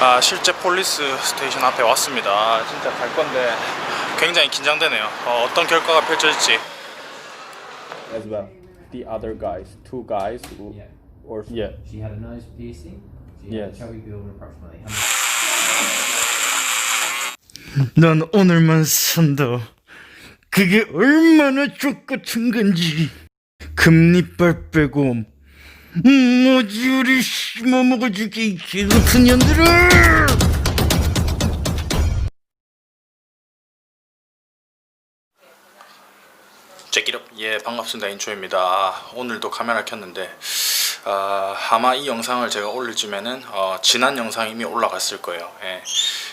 아, 실제 폴리스 스테이션 앞에 왔습니다. 아, 진짜 갈 건데 굉장히 긴장되네요. 어, 어떤 결과가 펼쳐질지. As well, the other guys, two guys, who, Yeah. or yeah. She had a nose piercing. She Yes. had a chubby build approximately. 난 오늘만 산다. 그게 얼마나 족같은 건지. 금리빨 빼고 머지를 심어 먹어주게 이 개같은 년들아! 제끼럽 예 반갑습니다. 인초입니다. 오늘도 카메라 켰는데. 아, 아마 이 영상을 제가 올릴 쯤에는 어, 지난 영상이 이미 올라갔을 거예요. 예.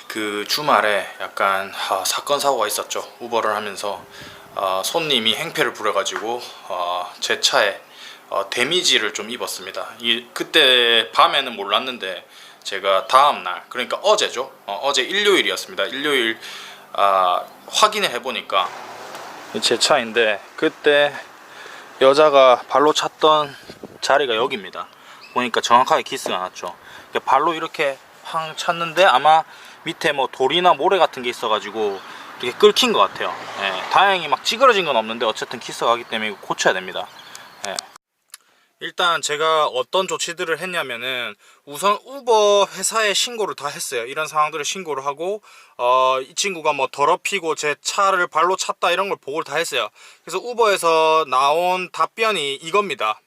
그 주말에 약간 아, 사건 사고가 있었죠. 우버를 하면서 어, 손님이 행패를 부려가지고 어, 제 차에 어, 데미지를 좀 입었습니다 이, 그때 밤에는 몰랐는데 제가 다음날 그러니까 어제죠 어, 제 일요일이었습니다 일요일 아, 확인을 해보니까 제 차인데 그때 여자가 발로 찼던 자리가 여기입니다. 보니까 정확하게 키스가 났죠. 그러니까 발로 이렇게 팡 찼는데 아마 밑에 뭐 돌이나 모래 같은 게 있어가지고 이렇게 끓긴 것 같아요. 예, 다행히 막 찌그러진 건 없는데 어쨌든 키스가 가기 때문에 고쳐야 됩니다. 예. 일단 제가 어떤 조치들을 했냐면은 우선 우버 회사에 신고를 다 했어요. 이런 상황들을 신고를 하고 어, 이 친구가 뭐 더럽히고 제 차를 발로 찼다 이런 걸 보고를 다 했어요. 그래서 우버에서 나온 답변이 이겁니다.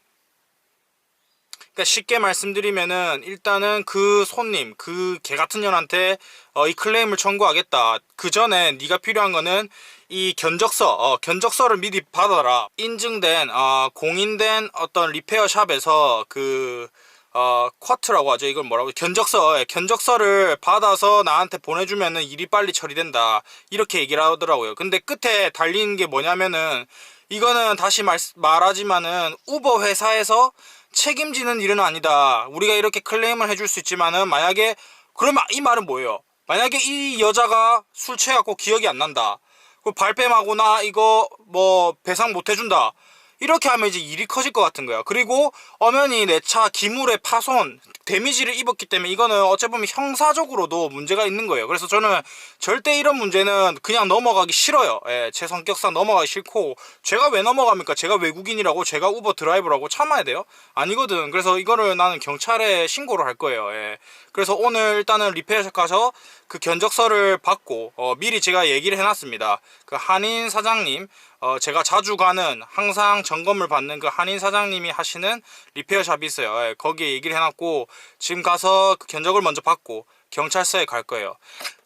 그러니까 쉽게 말씀드리면은 일단은 그 손님 그 개 같은 년한테 어, 이 클레임을 청구하겠다. 그 전에 네가 필요한 거는 이 견적서 어, 견적서를 미리 받아라. 인증된 어, 공인된 어떤 리페어 샵에서 그 어, 쿼트라고 하죠. 이걸 뭐라고 견적서 예, 견적서를 받아서 나한테 보내주면은 일이 빨리 처리된다. 이렇게 얘기를 하더라고요. 근데 끝에 달린 게 뭐냐면은 이거는 다시 말, 말하지만은 우버 회사에서 책임지는 일은 아니다. 우리가 이렇게 클레임을 해줄 수 있지만은 만약에 그러면 이 말은 뭐예요? 만약에 이 여자가 술 취해갖고 기억이 안 난다. 그 발뺌하거나 이거 뭐 배상 못 해준다. 이렇게 하면 이제 일이 커질 것 같은 거야. 그리고 엄연히 내 차 기물의 파손, 데미지를 입었기 때문에 이거는 어찌 보면 형사적으로도 문제가 있는 거예요. 그래서 저는 절대 이런 문제는 그냥 넘어가기 싫어요. 예, 제 성격상 넘어가기 싫고 제가 왜 넘어갑니까? 제가 외국인이라고 제가 우버 드라이버라고 참아야 돼요? 아니거든. 그래서 이거를 나는 경찰에 신고를 할 거예요. 예. 그래서 오늘 일단은 리페어샵 가서 그 견적서를 받고 어, 미리 제가 얘기를 해놨습니다. 그 한인 사장님 어, 제가 자주 가는 항상 점검을 받는 그 한인 사장님이 하시는 리페어샵이 있어요. 예, 거기에 얘기를 해놨고 지금 가서 그 견적을 먼저 받고 경찰서에 갈 거예요.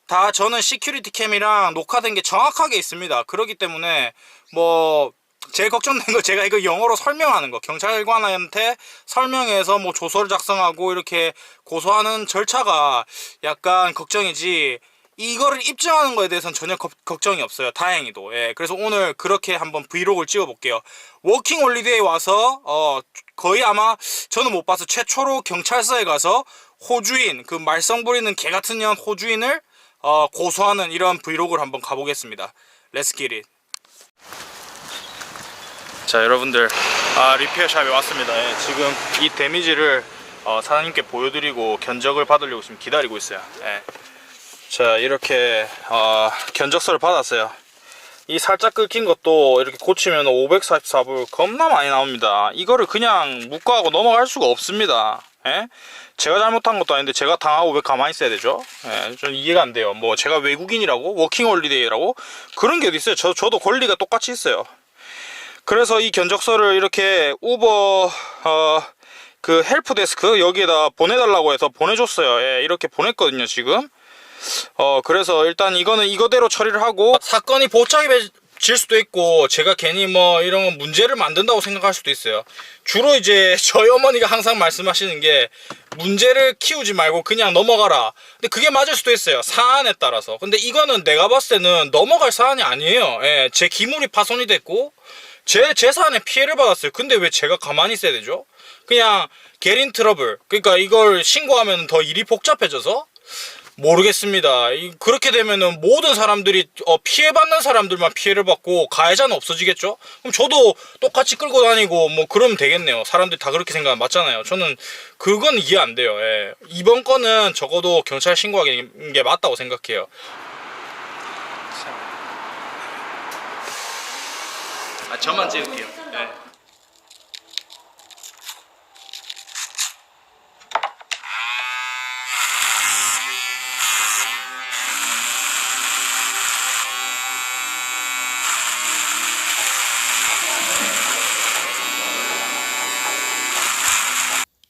다 저는 시큐리티 캠이랑 녹화된 게 정확하게 있습니다. 그렇기 때문에 뭐 제일 걱정된 거 제가 이거 영어로 설명하는 거 경찰관한테 설명해서 뭐 조서를 작성하고 이렇게 고소하는 절차가 약간 걱정이지 이거를 입증하는 거에 대해서는 전혀 걱- 걱정이 없어요. 다행히도. 예. 그래서 오늘 그렇게 한번 브이로그를 찍어 볼게요. 워킹 홀리데이 와서 어 거의 아마 저는 못 봐서 최초로 경찰서에 가서 호주인 그 말썽 부리는 개 같은 년 호주인을 어 고소하는 이런 브이로그를 한번 가보겠습니다. 렛츠 기릿. 자 여러분들 아, 리페어샵에 왔습니다 예, 지금 이 데미지를 어, 사장님께 보여드리고 견적을 받으려고 지금 기다리고 있어요 예. 자 이렇게 어, 견적서를 받았어요 이 살짝 긁힌 것도 이렇게 고치면 544불 겁나 많이 나옵니다 이거를 그냥 묵과하고 넘어갈 수가 없습니다 예? 제가 잘못한 것도 아닌데 제가 당하고 왜 가만히 있어야 되죠? 예, 좀 이해가 안 돼요. 뭐 제가 외국인이라고 워킹홀리데이라고 그런 게 어디 있어요? 저 저도 권리가 똑같이 있어요. 그래서 이 견적서를 이렇게 우버 어, 그 헬프데스크 여기에다 보내달라고 해서 보내줬어요. 예, 이렇게 보냈거든요 지금. 어 그래서 일단 이거는 이거대로 처리를 하고 사건이 복잡해 질 수도 있고 제가 괜히 뭐 이런 건 문제를 만든다고 생각할 수도 있어요. 주로 이제 저희 어머니가 항상 말씀하시는 게 문제를 키우지 말고 그냥 넘어가라. 근데 그게 맞을 수도 있어요. 사안에 따라서. 근데 이거는 내가 봤을 때는 넘어갈 사안이 아니에요. 예, 제 기물이 파손이 됐고 제 재산에 피해를 받았어요. 근데 왜 제가 가만히 있어야 되죠? 그냥 게린 트러블. 그러니까 이걸 신고하면 더 일이 복잡해져서 모르겠습니다. 이- 그렇게 되면은 모든 사람들이 어, 피해받는 사람들만 피해를 받고 가해자는 없어지겠죠? 그럼 저도 똑같이 끌고 다니고 뭐 그러면 되겠네요. 사람들이 다 그렇게 생각하면 맞잖아요. 저는 그건 이해 안 돼요. 예. 이번 건은 적어도 경찰 신고하는 게 맞다고 생각해요. 아, 저만 찍을게요. 예.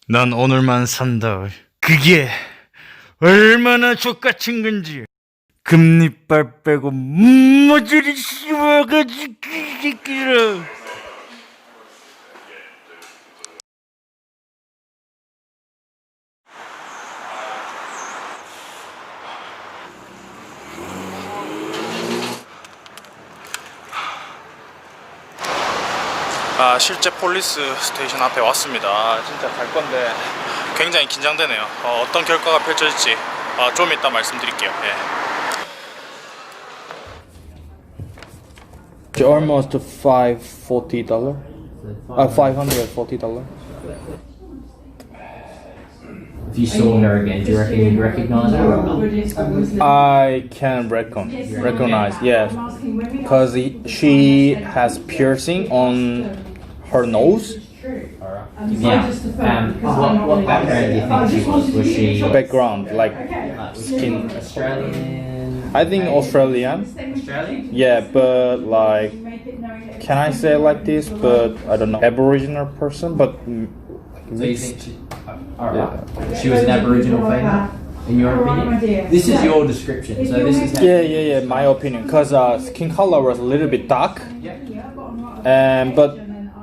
난 오늘만 산다. 그게 얼마나 족같은 건지. 금리빨 빼고 모조리 씹어가지고 이 새끼라. 아 실제 폴리스 스테이션 앞에 왔습니다. 아, 진짜 갈 건데 굉장히 긴장되네요. 어, 떤 결과가 펼쳐질지 아, 좀 이따 말씀드릴게요. 예. Almost five forty dollar. 아, five hundred forty dollar. If you saw her again, do you reckon you'd recognise her or not? I can recon recognize yes, because she has piercing on her nose. Yeah. Um, what, what background do you think she was? Was she Background like like, skin. Australian? I think Australian. Australian? Yeah, but like, can I say it like this? But I don't know, Aboriginal person, but mm, So you think she, uh, alright. She was an Aboriginal female, in your opinion? This is your description, so this is yeah, yeah, yeah. My opinion, cause uh, skin color was a little bit dark, Yeah. and but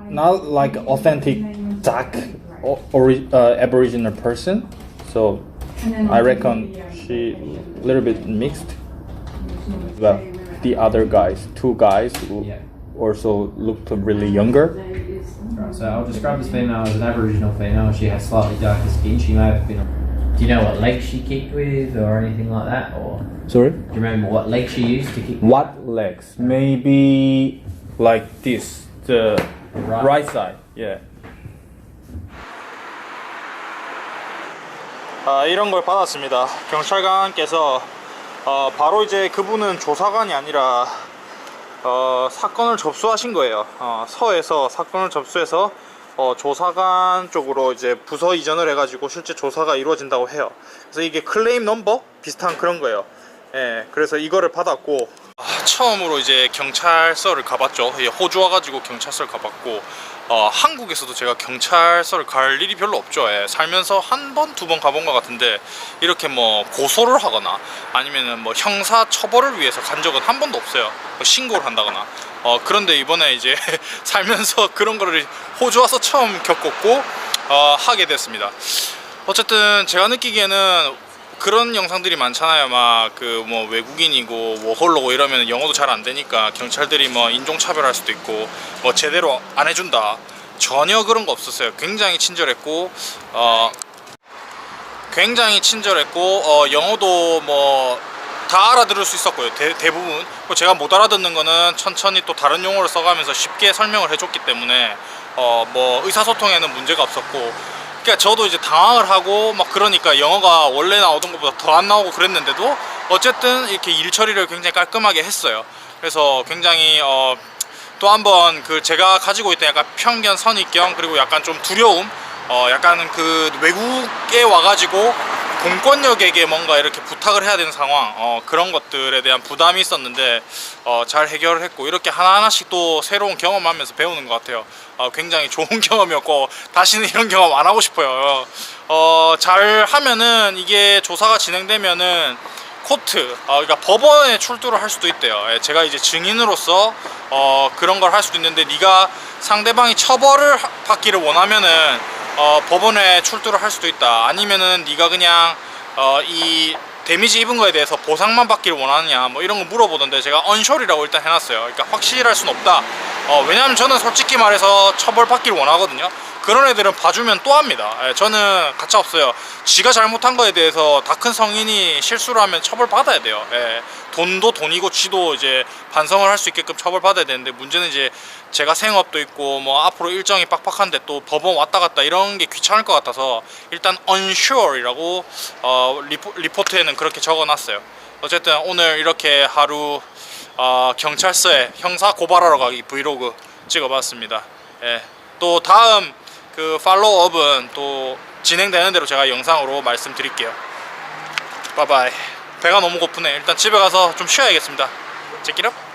not like authentic dark or, ori- uh, Aboriginal person. So I reckon she a little bit mixed. Well, the other guys, two guys who also looked really younger. Right, so I'll describe this female as an Aboriginal female. She has slightly darker skin. She may have been. A, do you know what leg she kicked with, or anything like that, or Sorry. do you remember what leg she used to kick? What legs? Maybe like this, the Right. right side. Yeah. 아 이런 걸 받았습니다. 경찰관께서 어, 바로 이제 그분은 조사관이 아니라 어, 사건을 접수하신 거예요. 어, 서에서 사건을 접수해서 어, 조사관 쪽으로 이제 부서 이전을 해가지고 실제 조사가 이루어진다고 해요. 그래서 이게 클레임 넘버 비슷한 그런 거예요. 예, 그래서 이거를 받았고 아, 처음으로 이제 경찰서를 가봤죠. 예, 호주 와가지고 경찰서를 가봤고 어, 한국에서도 제가 경찰서를 갈 일이 별로 없죠. 예, 살면서 한 번, 두 번 가본 것 같은데 이렇게 뭐 고소를 하거나 아니면은 뭐 형사 처벌을 위해서 간 적은 한 번도 없어요. 뭐 신고를 한다거나. 어, 그런데 이번에 이제 살면서 그런 거를 호주 와서 처음 겪었고 어, 하게 됐습니다. 어쨌든 제가 느끼기에는 그런 영상들이 많잖아요. 막 그 뭐 외국인이고 워홀로고 이러면 영어도 잘 안 되니까 경찰들이 뭐 인종 차별할 수도 있고 뭐 제대로 안 해준다. 전혀 그런 거 없었어요. 굉장히 친절했고 어 굉장히 친절했고 어 영어도 뭐 다 알아들을 수 있었고요. 대, 대부분 뭐 제가 못 알아듣는 거는 천천히 또 다른 용어를 써가면서 쉽게 설명을 해줬기 때문에 어 뭐 의사소통에는 문제가 없었고 그러니까 저도 이제 당황을 하고 막 그러니까 영어가 원래 나오던 것보다 더 안 나오고 그랬는데도 어쨌든 이렇게 일 처리를 굉장히 깔끔하게 했어요. 그래서 굉장히 어 또 한번 그 제가 가지고 있던 약간 편견 선입견 그리고 약간 좀 두려움 어 약간 그 외국에 와가지고 공권력에게 뭔가 이렇게 부탁을 해야 되는 상황 어 그런 것들에 대한 부담이 있었는데 어 잘 해결을 했고 이렇게 하나하나씩 또 새로운 경험하면서 배우는 것 같아요 어 굉장히 좋은 경험이었고 다시는 이런 경험 안 하고 싶어요 어 잘 하면은 이게 조사가 진행되면은 코트, 어, 그러니까 법원에 출두를 할 수도 있대요. 예, 제가 이제 증인으로서 어, 그런 걸 할 수도 있는데 네가 상대방이 처벌을 하- 받기를 원하면은 어, 법원에 출두를 할 수도 있다. 아니면은 네가 그냥 어, 이 데미지 입은 거에 대해서 보상만 받기를 원하느냐 뭐 이런 거 물어보던데 제가 언쇼리라고 일단 해놨어요. 그러니까 확실할 수는 없다. 어, 왜냐하면 저는 솔직히 말해서 처벌 받기를 원하거든요. 그런 애들은 봐주면 또 합니다. 예, 저는 가차 없어요. 지가 잘못한 거에 대해서 다 큰 성인이 실수를 하면 처벌 받아야 돼요. 예, 돈도 돈이고 쥐도 이제 반성을 할 수 있게끔 처벌 받아야 되는데 문제는 이제 제가 생업도 있고 뭐 앞으로 일정이 빡빡한데 또 법원 왔다 갔다 이런 게 귀찮을 것 같아서 일단 unsure이라고 어, 리포, 리포트에는 그렇게 적어놨어요. 어쨌든 오늘 이렇게 하루 어, 경찰서에 형사 고발하러 가기 브이로그 찍어봤습니다. 예, 또 다음 그 팔로우업은 또 진행되는 대로 제가 영상으로 말씀드릴게요. 바이바이. 배가 너무 고프네. 일단 집에 가서 좀 쉬어야겠습니다. 제끼럽.